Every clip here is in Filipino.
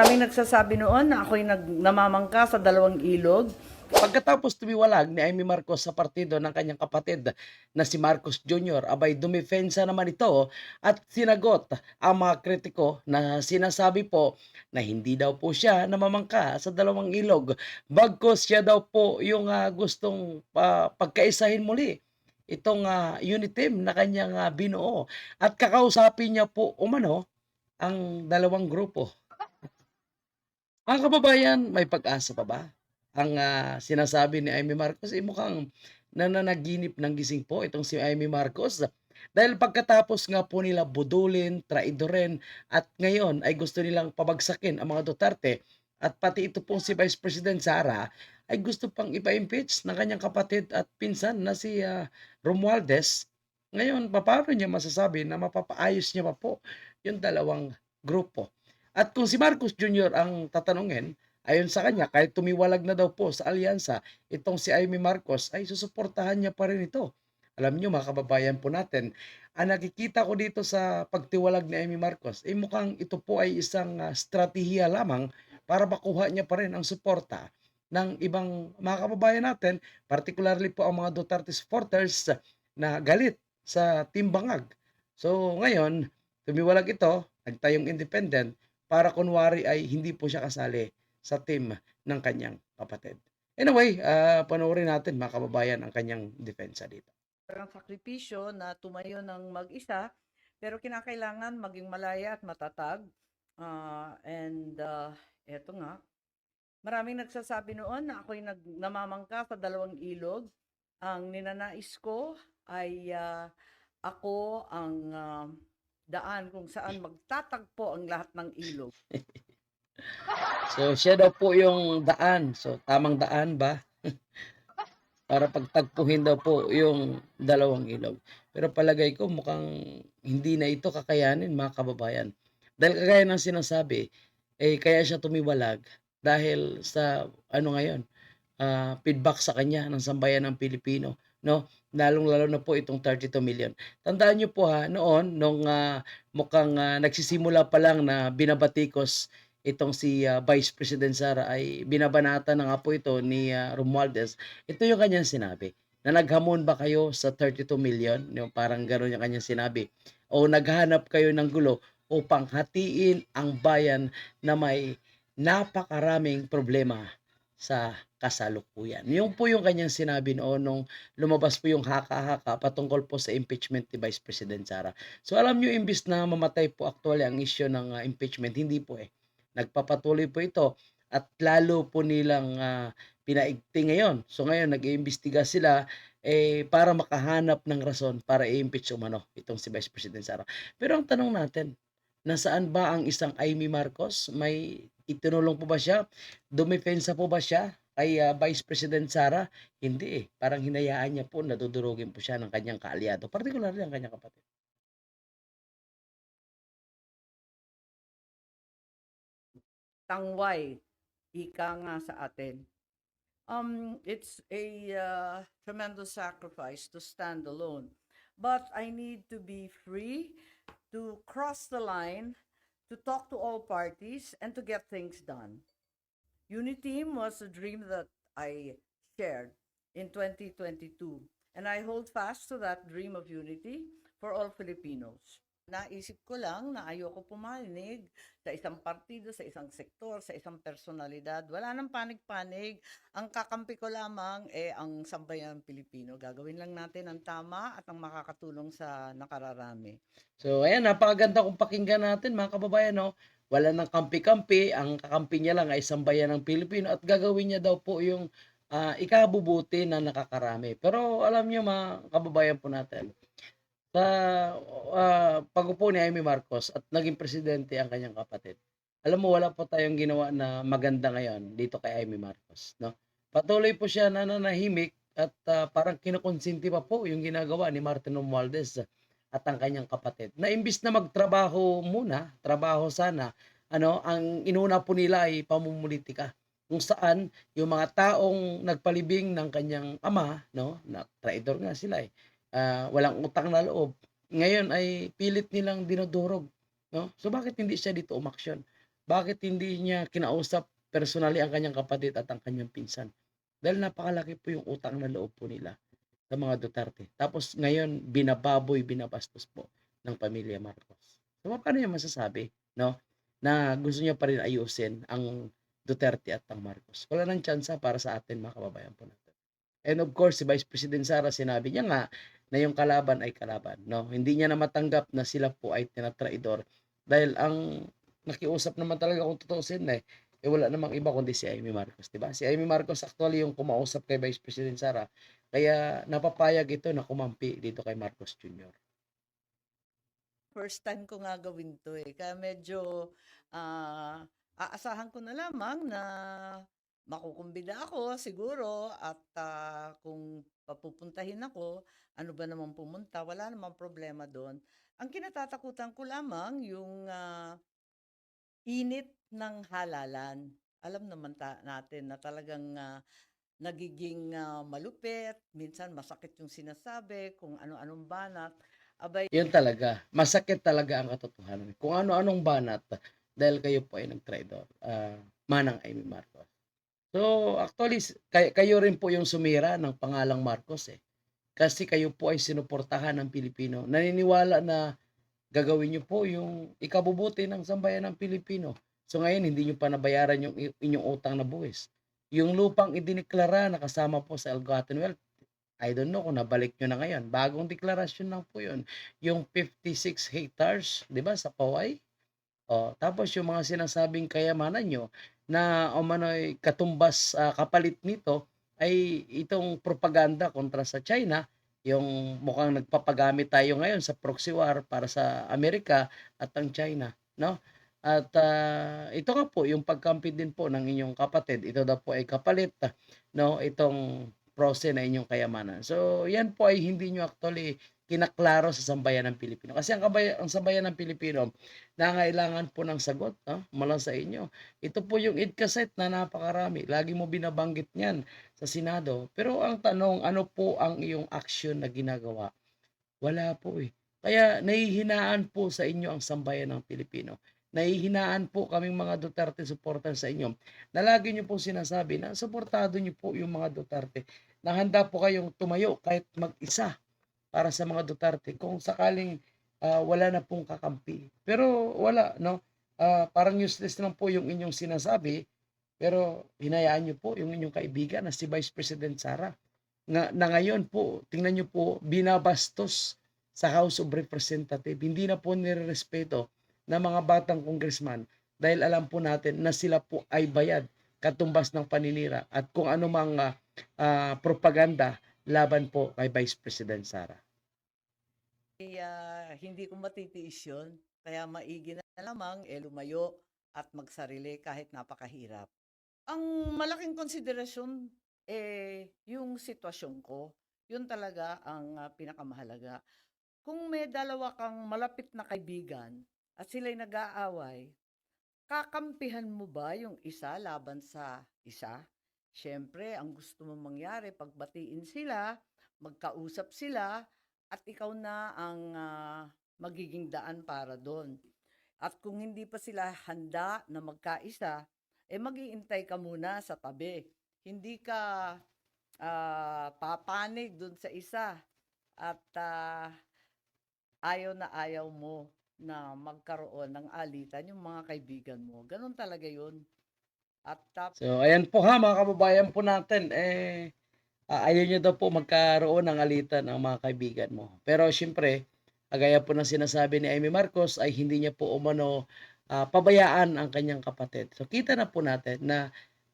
Kami nagsasabi noon na ako'y nag, namamangka sa dalawang ilog. Pagkatapos tumiwalag ni Amy Marcos sa partido ng kanyang kapatid na si Marcos Jr., abay dumifensa naman ito at sinagot ang mga kritiko na sinasabi po na hindi daw po siya namamangka sa dalawang ilog. Bagkos siya daw po yung ah, gustong pa- pagkaisahin muli itong ah, unit team na kanyang ah, binuo at kakausapin niya po umano ang dalawang grupo. Mga kababayan, may pag-asa pa ba? Ang ah, sinasabi ni Amy Marcos, eh mukhang nananaginip ng gising po itong si Amy Marcos. Dahil pagkatapos nga po nila budulin, traidorin, at ngayon ay gusto nilang pabagsakin ang mga Duterte, at pati ito pong si Vice President Sara, ay gusto pang ipa-impeach ng kanyang kapatid at pinsan na si ah, Romualdez. Ngayon, paano niya masasabi na mapapaayos niya pa po yung dalawang grupo? At kung si Marcos Jr. ang tatanungin, ayon sa kanya, kahit tumiwalag na daw po sa alyansa, itong si Amy Marcos ay susuportahan niya pa rin ito. Alam niyo mga kababayan po natin, ang nakikita ko dito sa pagtiwalag ni Amy Marcos, eh mukhang ito po ay isang ah, strategiya lamang para makuha niya pa rin ang suporta ng ibang mga kababayan natin, particularly po ang mga Duterte supporters na galit sa Team Bangag. So ngayon, tumiwalag ito, nagtayong independent, para kunwari ay hindi po siya kasali sa team ng kanyang kapatid. Anyway, ah panoorin natin mga kababayan ang kanyang depensa dito. Parang sakripisyo na tumayo ng mag-isa, pero kinakailangan maging malaya at matatag. Ah, and uh, eto nga, maraming nagsasabi noon na ako'y nag, namamangka sa dalawang ilog. Ang ninanais ko ay ah, ako ang ah, daan kung saan magtatagpo ang lahat ng ilog. So siya daw po yung daan. So tamang daan ba? para pagtagpuhin daw po yung dalawang ilog. Pero palagay ko mukhang hindi na ito kakayanin mga kababayan. Dahil kagaya ng sinasabi, eh kaya siya tumiwalag dahil sa ano ngayon, ah, feedback sa kanya ng sambayan ng Pilipino, no? Lalong-lalo na po itong 32 million. Tandaan niyo po ha, noon nung ah, mukhang ah, nagsisimula pa lang na binabatikos itong si ah, Vice President Sara ay binabanata na nga po ito ni ah, Romualdez. Ito yung kanyang sinabi. Na naghamon ba kayo sa 32 million? Yung parang gano'n yung kanyang sinabi. O naghanap kayo ng gulo upang hatiin ang bayan na may napakaraming problema sa kasalukuyan. Yung po yung kanyang sinabi noon nung lumabas po yung haka-haka patungkol po sa impeachment ni Vice President Sara. So alam nyo, imbis na mamatay po actually ang issue ng ah, impeachment, hindi po eh. Nagpapatuloy po ito at lalo po nilang ah, pinaigting ngayon. So ngayon nag-iimbestiga sila eh para makahanap ng rason para i-impeach umano itong si Vice President Sara. Pero ang tanong natin, nasaan ba ang isang Amy Marcos? May itinulong po ba siya? Dumefensa po ba siya kay ah, Vice President Sara? Hindi eh. Parang hinayaan niya po, nadudurugin po siya ng kanyang kaalyado, particularly ang kanyang kapatid. Tangway, ika nga sa atin. Um, it's a uh, tremendous sacrifice to stand alone. But I need to be free to cross the line, to talk to all parties, and to get things done. Uniteam was a dream that I shared in 2022, and I hold fast to that dream of unity for all Filipinos. Naisip ko lang na ayoko pumanig sa isang partido, sa isang sektor, sa isang personalidad. Wala nang panig-panig. Ang kakampi ko lamang eh ang sambayan Pilipino. Gagawin lang natin ang tama at ang makakatulong sa nakararami. So ayan, napakaganda kung pakinggan natin mga kababayan, no? Wala nang kampi-kampi, ang kakampi niya lang ay sambayan ng Pilipino at gagawin niya daw po yung ah, ikabubuti na nakakarami. Pero alam niyo mga kababayan po natin, sa ah, pag-upo ni Amy Marcos at naging presidente ang kanyang kapatid. Alam mo wala po tayong ginawa na maganda ngayon dito kay Amy Marcos, no? Patuloy po siya na nanahimik at ah, parang kinukonsinti pa po yung ginagawa ni Martin Romualdez at ang kanyang kapatid. Na imbis na magtrabaho muna, trabaho sana, ano, ang inuna po nila ay pamumulitika kung saan yung mga taong nagpalibing ng kanyang ama, no, na traidor nga sila eh, ah, walang utang na loob, ngayon ay pilit nilang dinudurog, no? So bakit hindi siya dito umaksyon? bakit hindi niya kinausap personally ang kanyang kapatid at ang kanyang pinsan? Dahil napakalaki po yung utang na loob po nila sa mga Duterte. Tapos ngayon, binababoy, binabastos po ng pamilya Marcos. So, paano niya masasabi, no? Na gusto niya pa rin ayusin ang Duterte at ang Marcos. Wala nang tsansa para sa atin, mga kababayan po natin. And of course, si Vice President Sara, sinabi niya nga na yung kalaban ay kalaban, no? Hindi niya na matanggap na sila po ay tinatraidor dahil ang nakiusap naman talaga kung tutuusin na eh, eh wala namang iba kundi si Amy Marcos, di ba? Si Amy Marcos actually yung kumausap kay Vice President Sara, kaya napapayag ito na kumampi dito kay Marcos Jr. First time ko nga gawin 'to, eh, kaya medyo, ah, aasahan ko na lamang na makukumbida ako siguro at, ah, kung papupuntahin ako, ano ba namang pumunta, wala namang problema do'n. Ang kinatatakutan ko lamang yung, ah, init ng halalan. Alam naman ta natin na talagang, ah, nagiging, ah, malupit, minsan masakit yung sinasabi, kung ano-anong banat. Abay Yun talaga, masakit talaga ang katotohanan. Kung ano-anong banat dahil kayo po ay nag-traidor, ah, manang Amy Marcos. So, actually, kay- kayo rin po yung sumira ng pangalang Marcos eh. Kasi kayo po ay sinuportahan ng Pilipino. Naniniwala na gagawin niyo po yung ikabubuti ng sambayan ng Pilipino. So ngayon, hindi niyo pa nabayaran yung inyong utang na buwis. Yung lupang idineklara na kasama po sa Elgato Wealth, I don't know kung nabalik nyo na ngayon. Bagong deklarasyon lang po yun. Yung 56 hectares, di ba, sa Poway. O, tapos yung mga sinasabing kayamanan nyo na umano'y katumbas ah, kapalit nito ay itong propaganda kontra sa China, yung mukhang nagpapagamit tayo ngayon sa proxy war para sa Amerika at ang China, no? At ah, ito nga po yung pagkampi din po ng inyong kapatid. Ito daw po ay kapalit, no? Itong prose na inyong kayamanan. So, yan po ay hindi nyo actually kinaklaro sa sambayan ng Pilipino. Kasi ang, kabay- ang sambayan ng Pilipino, nangailangan po ng sagot no? mula sa inyo. Ito po yung IDCASET na napakarami. Lagi mo binabanggit niyan sa Senado. Pero ang tanong, ano po ang iyong action na ginagawa? Wala po eh. Kaya nahihinaan po sa inyo ang sambayan ng Pilipino. Nahihinaan po kaming mga Duterte supporter sa inyo na lagi nyo po sinasabi na suportado nyo po yung mga Duterte na handa po kayong tumayo kahit mag-isa para sa mga Duterte kung sakaling ah, wala na pong kakampi. Pero wala, no? Ah, parang useless lang po yung inyong sinasabi pero hinayaan nyo po yung inyong kaibigan na si Vice President Sara nga, na ngayon po, tingnan nyo po, binabastos sa House of Representative. Hindi na po nirerespeto ng mga batang congressman dahil alam po natin na sila po ay bayad katumbas ng paninira at kung ano mang ah, ah, propaganda laban po kay Vice President Sara. Kaya hindi ko matitiis yun. Kaya maigi na lamang eh lumayo at magsarili kahit napakahirap. Ang malaking konsiderasyon eh yung sitwasyon ko. Yun talaga ang ah, pinakamahalaga. Kung may dalawa kang malapit na kaibigan at sila'y nag-aaway, kakampihan mo ba yung isa laban sa isa? Siyempre, ang gusto mong mangyari, pagbatiin sila, magkausap sila, at ikaw na ang ah, magiging daan para doon. At kung hindi pa sila handa na magkaisa, eh mag-iintay ka muna sa tabi. Hindi ka ah, papanig doon sa isa at ah, ayaw na ayaw mo na magkaroon ng alitan yung mga kaibigan mo. Ganon talaga yun. At tap, So, ayan po ha, mga kababayan po natin, eh, ah, ayaw nyo daw po magkaroon ng alitan ng mga kaibigan mo. Pero syempre, kagaya po ng sinasabi ni Amy Marcos, ay hindi niya po umano ah, pabayaan ang kanyang kapatid. So, kita na po natin na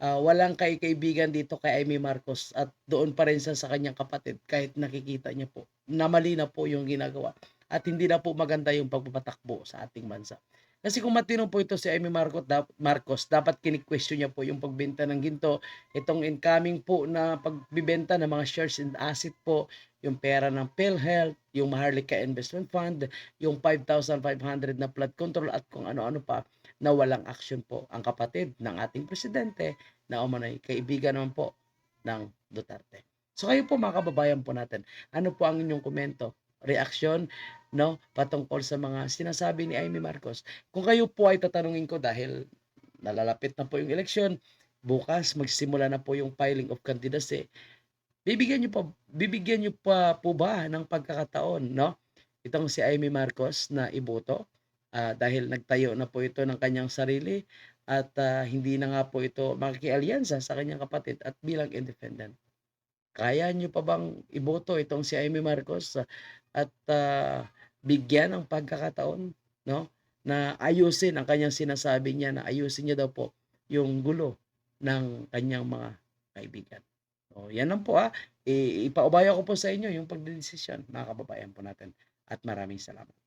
ah, walang kay kaibigan dito kay Amy Marcos at doon pa rin siya sa kanyang kapatid kahit nakikita niya po na mali na po yung ginagawa at hindi na po maganda yung pagpapatakbo sa ating bansa. Kasi kung matino po ito si Amy Marcos, dap- Marcos, dapat kini-question niya po yung pagbenta ng ginto, itong incoming po na pagbibenta ng mga shares and asset po, yung pera ng PhilHealth, yung Maharlika Investment Fund, yung 5,500 na flood control at kung ano-ano pa na walang action po ang kapatid ng ating presidente na umano'y kaibigan naman po ng Duterte. So kayo po mga kababayan po natin, ano po ang inyong komento, reaksyon, no, patungkol sa mga sinasabi ni Amy Marcos. Kung kayo po ay tatanungin ko dahil nalalapit na po yung eleksyon, bukas magsisimula na po yung filing of candidacy. Bibigyan niyo pa bibigyan niyo pa po ba ng pagkakataon, no? Itong si Amy Marcos na iboto ah, dahil nagtayo na po ito ng kanyang sarili at ah, hindi na nga po ito makikialyansa sa kanyang kapatid at bilang independent. Kaya niyo pa bang iboto itong si Amy Marcos ah, at ah, bigyan ng pagkakataon, no? Na ayusin ang kanyang sinasabi niya na ayusin niya daw po yung gulo ng kanyang mga kaibigan. So, yan lang po ah. I- ipaubaya ko po sa inyo yung pagdedesisyon, mga kababayan po natin. At maraming salamat.